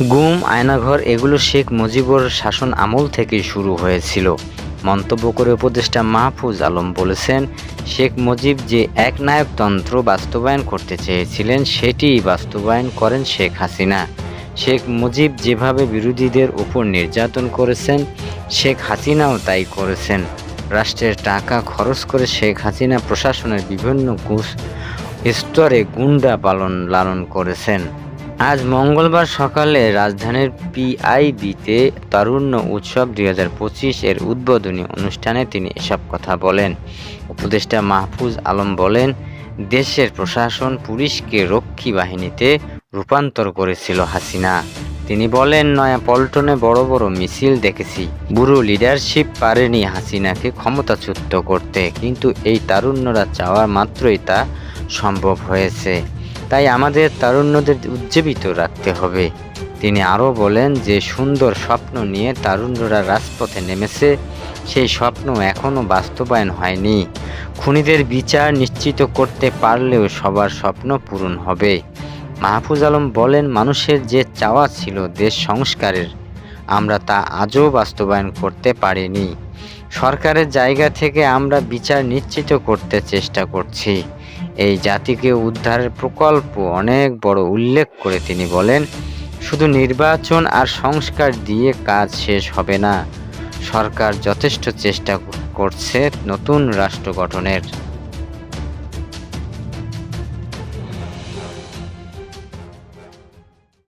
গুম, আয়নাঘর এগুলো শেখ মুজিবর শাসন আমল থেকেই শুরু হয়েছিল। মন্তব্য করে উপদেষ্টা মাহফুজ আলম বলেছেন, শেখ মুজিব যে একনায়কতন্ত্র বাস্তবায়ন করতে চেয়েছিলেন, সেটিই বাস্তবায়ন করেন শেখ হাসিনা। শেখ মুজিব যেভাবে বিরোধীদের উপর নির্যাতন করেছেন, শেখ হাসিনাও তাই করেছেন। রাষ্ট্রের টাকা খরচ করে শেখ হাসিনা প্রশাসনের বিভিন্ন স্তরে গুন্ডা পালন লালন করেছেন। আজ মঙ্গলবার সকালে রাজধানীর পিআইবিতে তারুণ্য উৎসব দুই হাজার পঁচিশ এর উদ্বোধনী অনুষ্ঠানে তিনি এসব কথা বলেন। উপদেষ্টা মাহফুজ আলম বলেন, দেশের প্রশাসন পুলিশকে রক্ষী বাহিনীতে রূপান্তর করেছিল হাসিনা। তিনি বলেন, নয়া পল্টনে বড় বড় মিছিল দেখেছি। বুড়ো লিডারশিপ পারেনি হাসিনাকে ক্ষমতাচ্যুত করতে, কিন্তু এই তারুণ্যরা চাওয়া মাত্রই তা সম্ভব হয়েছে। তাই আমাদের তারুণ্যদের উজ্জীবিত রাখতে হবে। তিনি আরও বলেন যে, সুন্দর স্বপ্ন নিয়ে তারুণ্যরা রাজপথে নেমেছে। সেই স্বপ্ন এখনও বাস্তবায়ন হয়নি। খুনিদের বিচার নিশ্চিত করতে পারলেও সবার স্বপ্ন পূরণ হবে। মাহফুজ আলম বলেন, মানুষের যে চাওয়া ছিল দেশ সংস্কারের, আমরা তা আজও বাস্তবায়ন করতে পারিনি। সরকারের জায়গা থেকে আমরা বিচার নিশ্চিত করতে চেষ্টা করছি। এই জাতিকে উদ্ধারের প্রকল্প অনেক বড় উল্লেখ করে তিনি বলেন, শুধু নির্বাচন আর সংস্কার দিয়ে কাজ শেষ হবে না। সরকার যথেষ্ট চেষ্টা করছে নতুন রাষ্ট্র গঠনের।